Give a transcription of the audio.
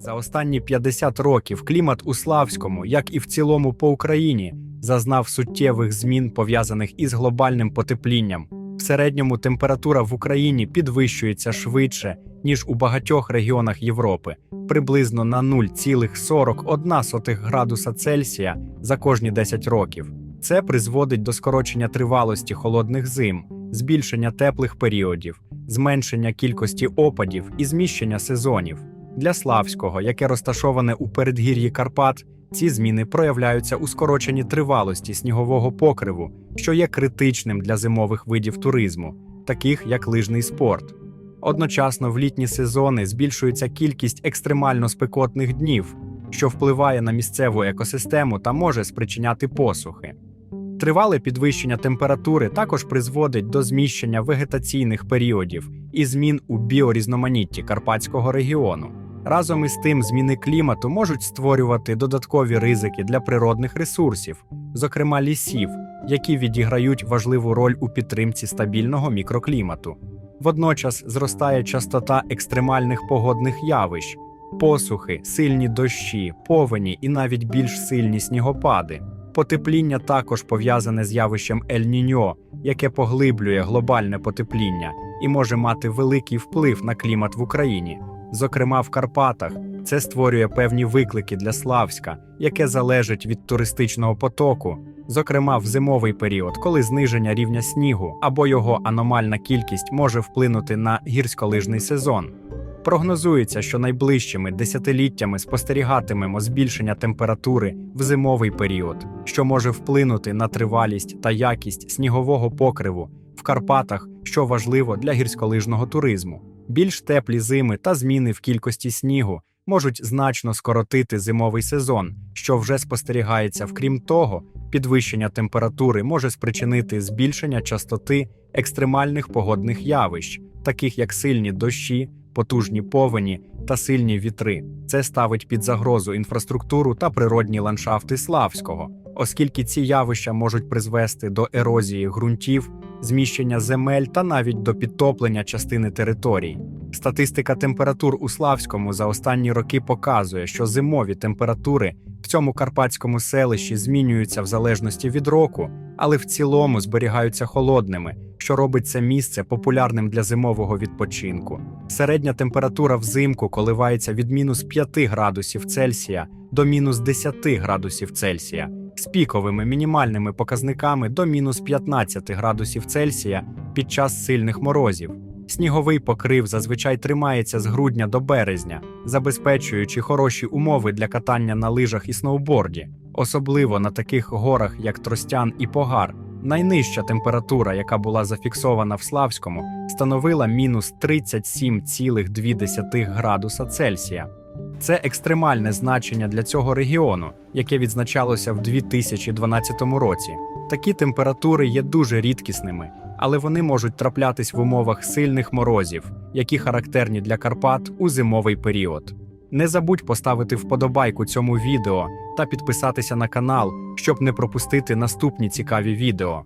За останні 50 років клімат у Славському, як і в цілому по Україні, зазнав суттєвих змін, пов'язаних із глобальним потеплінням. В середньому температура в Україні підвищується швидше, ніж у багатьох регіонах Європи, приблизно на 0,41 градуса Цельсія за кожні 10 років. Це призводить до скорочення тривалості холодних зим, збільшення теплих періодів, зменшення кількості опадів і зміщення сезонів. Для Славського, яке розташоване у передгір'ї Карпат, ці зміни проявляються у скороченні тривалості снігового покриву, що є критичним для зимових видів туризму, таких як лижний спорт. Одночасно в літні сезони збільшується кількість екстремально спекотних днів, що впливає на місцеву екосистему та може спричиняти посухи. Тривале підвищення температури також призводить до зміщення вегетаційних періодів і змін у біорізноманітті Карпатського регіону. Разом із тим, зміни клімату можуть створювати додаткові ризики для природних ресурсів, зокрема лісів, які відіграють важливу роль у підтримці стабільного мікроклімату. Водночас зростає частота екстремальних погодних явищ, посухи, сильні дощі, повені і навіть більш сильні снігопади. Потепління також пов'язане з явищем Ель-Ніньо, яке поглиблює глобальне потепління і може мати великий вплив на клімат в Україні. Зокрема, в Карпатах це створює певні виклики для Славська, яке залежить від туристичного потоку, зокрема в зимовий період, коли зниження рівня снігу або його аномальна кількість може вплинути на гірськолижний сезон. Прогнозується, що найближчими десятиліттями спостерігатимемо збільшення температури в зимовий період, що може вплинути на тривалість та якість снігового покриву в Карпатах, що важливо для гірськолижного туризму. Більш теплі зими та зміни в кількості снігу можуть значно скоротити зимовий сезон, що вже спостерігається. Вкрім того, підвищення температури може спричинити збільшення частоти екстремальних погодних явищ, таких як сильні дощі, потужні повені та сильні вітри. Це ставить під загрозу інфраструктуру та природні ландшафти Славського, оскільки ці явища можуть призвести до ерозії ґрунтів, зміщення земель та навіть до підтоплення частини територій. Статистика температур у Славському за останні роки показує, що зимові температури в цьому карпатському селищі змінюються в залежності від року, але в цілому зберігаються холодними, що робить це місце популярним для зимового відпочинку. Середня температура взимку коливається від мінус 5 градусів Цельсія до мінус 10 градусів Цельсія, з піковими мінімальними показниками до мінус 15 градусів Цельсія під час сильних морозів. Сніговий покрив зазвичай тримається з грудня до березня, забезпечуючи хороші умови для катання на лижах і сноуборді, особливо на таких горах, як Тростян і Погар. Найнижча температура, яка була зафіксована в Славському, становила мінус 37,2 градуса Цельсія. Це екстремальне значення для цього регіону, яке відзначалося в 2012 році. Такі температури є дуже рідкісними, але вони можуть траплятись в умовах сильних морозів, які характерні для Карпат у зимовий період. Не забудь поставити вподобайку цьому відео та підписатися на канал, щоб не пропустити наступні цікаві відео.